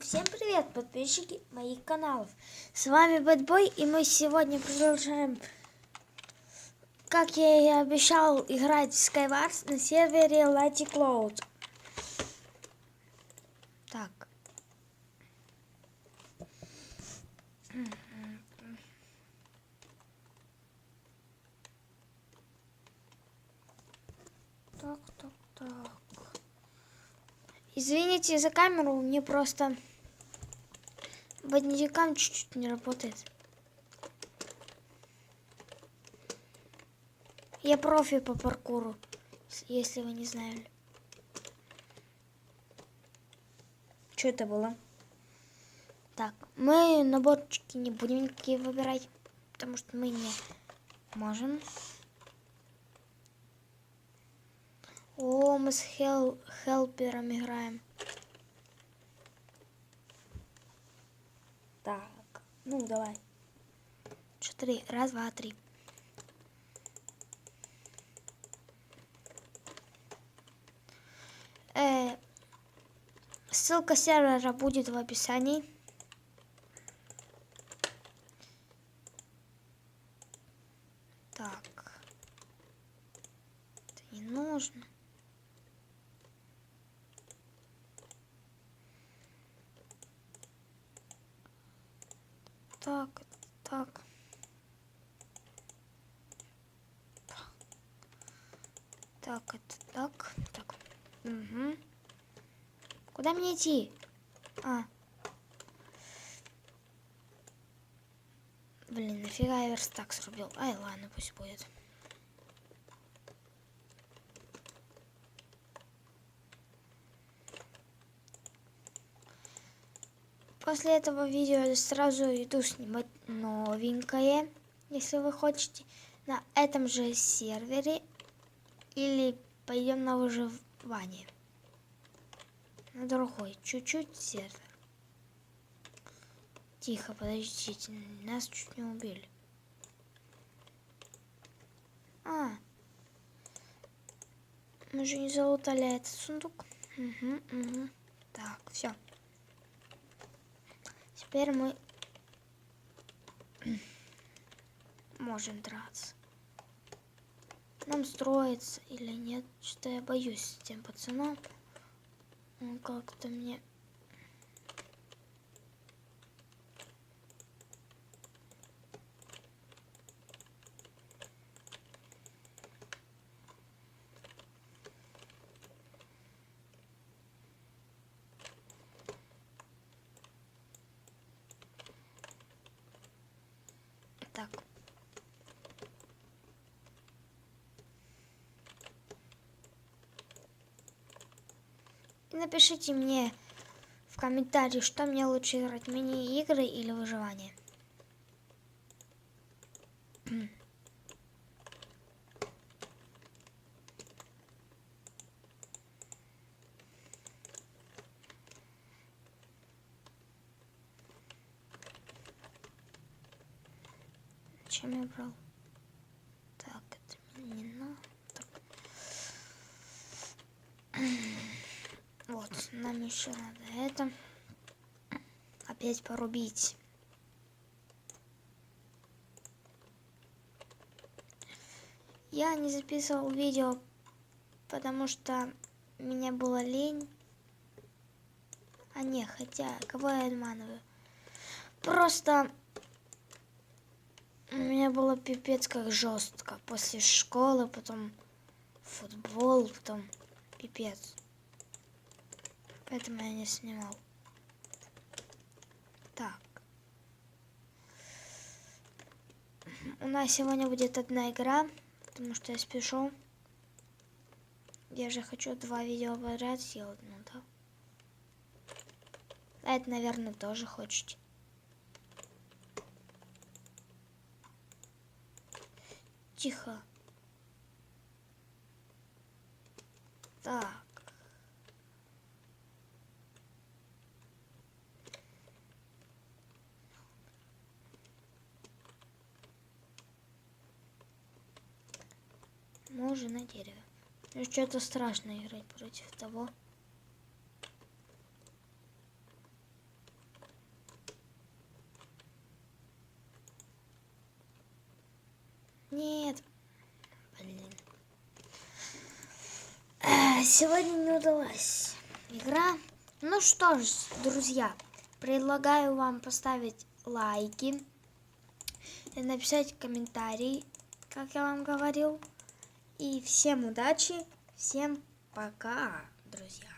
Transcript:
Всем привет, подписчики моих каналов. С вами Бэтбой, и мы сегодня продолжаем, как я и обещал, играть в Skywars на сервере Lighty Cloud. Так. Так, так, так. Извините за камеру, мне просто бандикам чуть-чуть не работает. Я профи по паркуру, если вы не знали. Что это было? Так, мы наборчики не будем никакие выбирать, потому что мы не можем. О, мы с хел хелпером играем. Так, ну давай. Четыре, раз, два, три. Э, ссылка сервера будет в описании. Так. Это не нужно. Так, так. Так, это так, так. Угу. Куда мне идти? А. Блин, нафига я верстак срубил? Ай, ладно, пусть будет. После этого видео я сразу иду снимать новенькое, если вы хотите, на этом же сервере или пойдем на выживание. На другой, чуть-чуть сервер. Тихо, подождите, нас чуть не убили. А, мы же не залутали этот сундук. Угу, угу. Так, все. Теперь мы можем драться. Нам строится или нет, что я боюсь с тем пацаном. Он как-то мне... Так. И напишите мне в комментарии, что мне лучше играть, мини-игры или выживание. Чем я брал? Так, это мне не надо. Вот, нам еще надо это. Опять порубить. Я не записывал видео, потому что меня было лень. А не, хотя, кого я обманываю? Просто у меня было пипец как жестко. После школы, потом футбол, потом пипец. Поэтому я не снимал. Так. У нас сегодня будет одна игра, потому что я спешу. Я же хочу два видео подряд сделать, ну да. А это, наверное, тоже хочете. Тихо. Так. Мы уже на дереве. Ну, что-то страшно играть против того. Нет. Блин. Э, Сегодня не удалась игра. Ну что ж, друзья, предлагаю вам поставить лайки и написать комментарий, как я вам говорил. И всем удачи, всем пока, друзья.